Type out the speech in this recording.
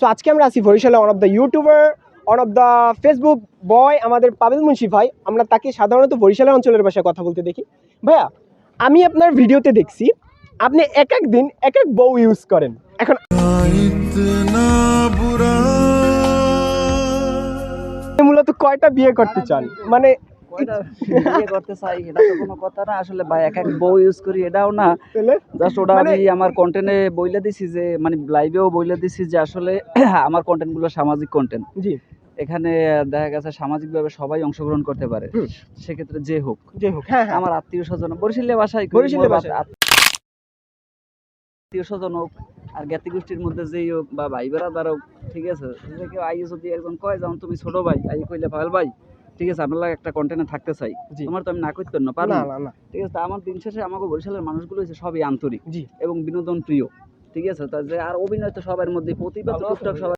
So আজকে আমরা আছি বরিশালে one of the YouTuber one of the Facebook boy আমাদের পাবেল মুন্সি ভাই। আমরা তাকে সাধারণত বরিশালের অঞ্চলের ভাষায় কথা বলতে দেখি। ভাইয়া, আমি আপনার ভিডিওতে দেখছি, আপনি এক এক দিন এক এক বউ ইউজ করেন। এখন মূলত কয়টা বিয়ে করতে চান? মানে কয়টা বিয়ে করতে চাই এটা তো কোনো কথা না। আসলে ভাই এক এক বউ ইউজ করি এটাও না। জাস্ট ওটা মানে- আমি আমার কন্টেন্টে বইলে দিছি যে মানে লাইভেও বইলে দিছি যে আসলে আমার কন্টেন্টগুলো সামাজিক কন্টেন্ট জি। এখানে দেখা গেছে সামাজিকভাবে সবাই অংশগ্রহণ করতে পারে। সেক্ষেত্রে যে হোক। যাই হোক হ্যাঁ হ্যাঁ। আমার আত্মীয় স্বজন বরিশালের বাসায় বরিশালের বাসায়। আত্মীয় স্বজন হোক আর জ্ঞাতি গোষ্ঠীর মধ্যে যেই হোক বা ভাই বেড়াদার হোক ঠিক আছে? যে কেউ আইয়ে যদি একজন কয় যেমন তুমি ছোট ভাই আই কইলে ভাই ঠিক আছে আপনার লাগে একটা কন্টেন্টে থাকতে চাই। তোমার তো আমি না করতে না পারব। না না। ঠিক আছে তা আমার দিন শেষে আমাকে বরিশালের মানুষগুলো হচ্ছে সবই আন্তরিক এবং বিনোদন প্রিয় ঠিক আছে তা যে আর অভিনয় তো সবার মধ্যে প্রতিভা তো টুকটাক সবাই